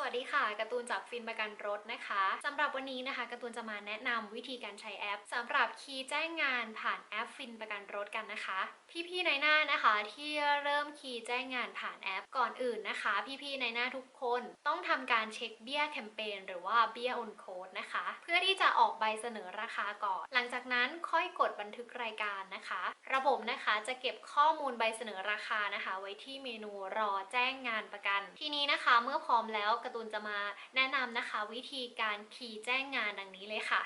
สวัสดีค่ะการ์ตูนจากฟินประกันรถนะคะสำหรับวันนี้นะคะการ์ตูนจะมาแนะนำวิธีการใช้แอปสำหรับคีย์แจ้งงานผ่านแอปฟินประกันรถกันนะคะ พี่ๆในหน้านะคะที่เริ่มคีย์แจ้งงานผ่านแอปก่อนอื่นนะคะ พี่ๆในหน้าทุกคนต้องทำการเช็คเบี้ยแคมเปญหรือว่าเบี้ย on code นะคะ เพื่อที่จะออกใบเสนอราคาก่อน หลังจากนั้นค่อยกดบันทึกรายการนะคะ ระบบนะคะจะเก็บข้อมูลใบเสนอราคานะคะ ไว้ที่เมนูรอแจ้งงานประกัน ทีนี้นะคะเมื่อพร้อมแล้วการ์ตูนจะมาแนะนำนะคะ วิธีการคีย์แจ้งงานดังนี้เลยค่ะ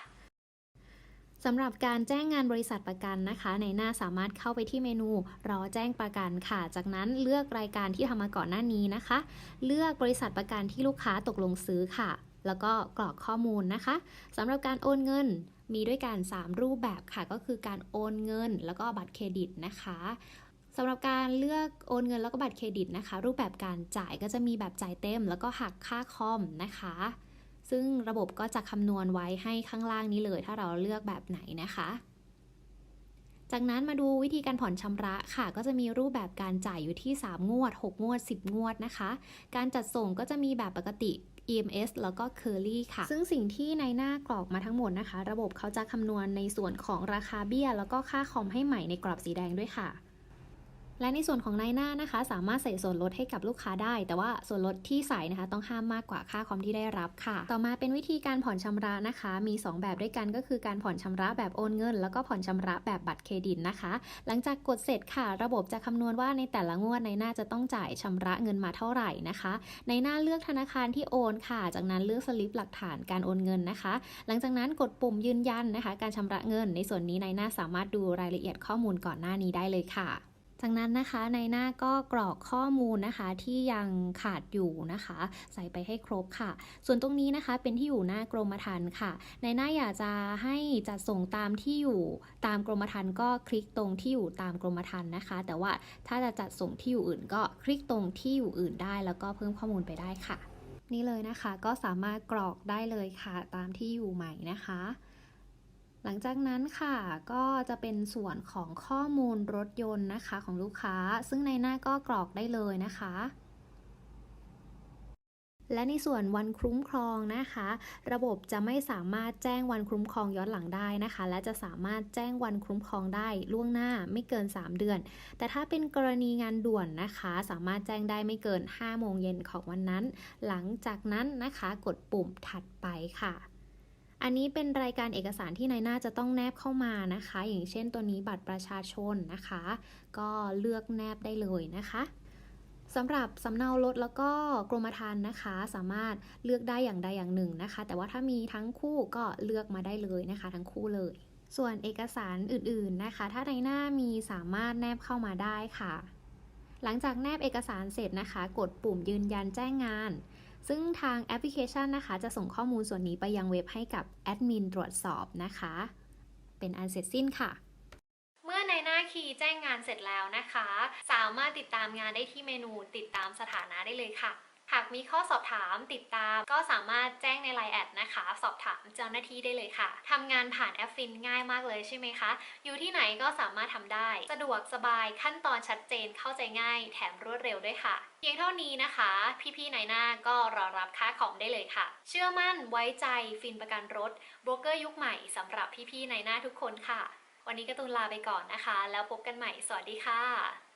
สำหรับการแจ้งงานบริษัทประกันนะคะ ในหน้าสามารถเข้าไปที่เมนูรอแจ้งประกันค่ะ จากนั้นเลือกรายการที่ทำมาก่อนหน้านี้นะคะ เลือกบริษัทประกันที่ลูกค้าตกลงซื้อค่ะ แล้วก็กรอกข้อมูลนะคะสำหรับการโอนเงินมีด้วยกัน 3 รูปแบบค่ะ ก็คือการโอนเงิน แล้วก็บัตรเครดิตนะคะ สำหรับการเลือกโอนเงินแล้วก็บัตรเครดิตนะคะ รูปแบบการจ่ายก็จะมีแบบจ่ายเต็ม แล้วก็หักค่าคอมนะคะ ซึ่งระบบก็จะคำนวณไว้ให้ข้างล่างนี้เลย ถ้าเราเลือกแบบไหนนะคะ จากนั้นมาดูวิธีการผ่อนชำระค่ะ ก็จะมีรูปแบบการจ่ายอยู่ที่ 3 งวด 6 งวด 10 งวดนะคะ การจัดส่งก็จะมีแบบปกติ EMS แล้วก็ Curly ค่ะ ซึ่งสิ่งที่ในหน้ากรอกมาทั้งหมดนะคะ ระบบเขาจะคำนวณในส่วนของราคาเบี้ย แล้วก็ค่าคอมให้ใหม่ในกรอบสีแดงด้วยค่ะ และในส่วนของนายหน้านะคะ สามารถใส่ส่วนลดให้กับลูกค้าได้ แต่ว่าส่วนลดที่ใส่นะคะ ต้องห้ามมากกว่าค่าคอมที่ได้รับค่ะ ต่อมาเป็นวิธีการผ่อนชำระนะคะ มี 2 แบบด้วยกันก็คือการผ่อนชำระแบบโอนเงิน แล้วก็ผ่อนชำระแบบบัตรเครดิตนะคะ หลังจากกดเสร็จค่ะ ระบบจะคำนวณว่าในแต่ละงวดในหน้าจะต้องจ่ายชำระเงินมาเท่าไหร่นะคะในหน้าเลือกธนาคารที่โอนค่ะ จากนั้นเลือกสลิปหลักฐานการโอนเงินนะคะ หลังจากนั้นกดปุ่มยืนยันนะคะ การชำระเงิน ในส่วนนี้ในหน้าสามารถดูรายละเอียดข้อมูลก่อนหน้านี้ได้เลยค่ะ จากนั้นนะคะในหน้าก็กรอกข้อมูลนะคะที่ยังขาดอยู่นะคะ ใส่ไปให้ครบค่ะ ส่วนตรงนี้นะคะเป็นที่อยู่หน้ากรมธรรม์ค่ะ ในหน้าอยากจะให้จัดส่งตามที่อยู่ตามกรมธรรม์ก็คลิกตรงที่อยู่ตามกรมธรรม์นะคะ แต่ว่าถ้าจะจัดส่งที่อยู่อื่น ก็คลิกตรงที่อยู่อื่นได้ แล้วก็เพิ่มข้อมูลไปได้ค่ะ นี่เลยนะคะก็สามารถกรอกได้เลยค่ะ ตามที่อยู่ใหม่นะคะ หลังจากนั้นค่ะก็จะเป็นส่วนของข้อมูลรถยนต์นะคะของลูกค้า ซึ่งในหน้าก็กรอกได้เลยนะคะ และในส่วนวันคุ้มครองนะคะ ระบบจะไม่สามารถแจ้งวันคุ้มครองย้อนหลังได้นะคะ และจะสามารถแจ้งวันคุ้มครองได้ล่วงหน้าไม่เกิน 3 เดือน แต่ถ้าเป็นกรณีงานด่วนนะคะ สามารถแจ้งได้ไม่เกิน5โมงเย็นของวันนั้น หลังจากนั้นนะคะ กดปุ่มถัดไปค่ะ อันนี้เป็นรายการเอกสารที่นายหน้าจะต้องแนบเข้ามานะคะ อย่างเช่นตัวนี้บัตรประชาชนนะคะ ก็เลือกแนบได้เลยนะคะสำหรับสำเนารถแล้วก็กรมธรรม์นะคะ สามารถเลือกได้อย่างใดอย่างหนึ่งนะคะ แต่ว่าถ้ามีทั้งคู่ก็เลือกมาได้เลยนะคะ ทั้งคู่เลย ส่วนเอกสารอื่นๆนะคะ ถ้าในหน้ามีสามารถแนบเข้ามาได้ค่ะ หลังจากแนบเอกสารเสร็จนะคะ กดปุ่มยืนยันแจ้งงาน ซึ่งทางแอปพลิเคชันนะคะ จะส่งข้อมูลส่วนนี้ไปยังเว็บให้กับแอดมินตรวจสอบนะคะ เป็นอันเสร็จสิ้นค่ะเมื่อในหน้าคีย์แจ้งงานเสร็จแล้วนะคะ สามารถติดตามงานได้ที่เมนูติดตามสถานะได้เลยค่ะ หากมีข้อสอบถามติดตาม ก็สามารถแจ้งในไลน์แอดนะคะ สอบถามเจ้าหน้าที่ได้เลยค่ะทำงานผ่านแอปฟินง่ายมากเลยใช่ไหมคะ อยู่ที่ไหนก็สามารถทำได้ สะดวกสบายขั้นตอนชัดเจนเข้าใจง่าย แถมรวดเร็วด้วยค่ะเพียงเท่านี้นะคะ พี่ๆในหน้าก็รอรับค่าของได้เลยค่ะ เชื่อมั่นไว้ใจฟินประกันรถโบรกเกอร์ยุคใหม่สำหรับพี่ๆในหน้าทุกคนค่ะ วันนี้การ์ตูนลาไปก่อนนะคะ แล้วพบกันใหม่สวัสดีค่ะ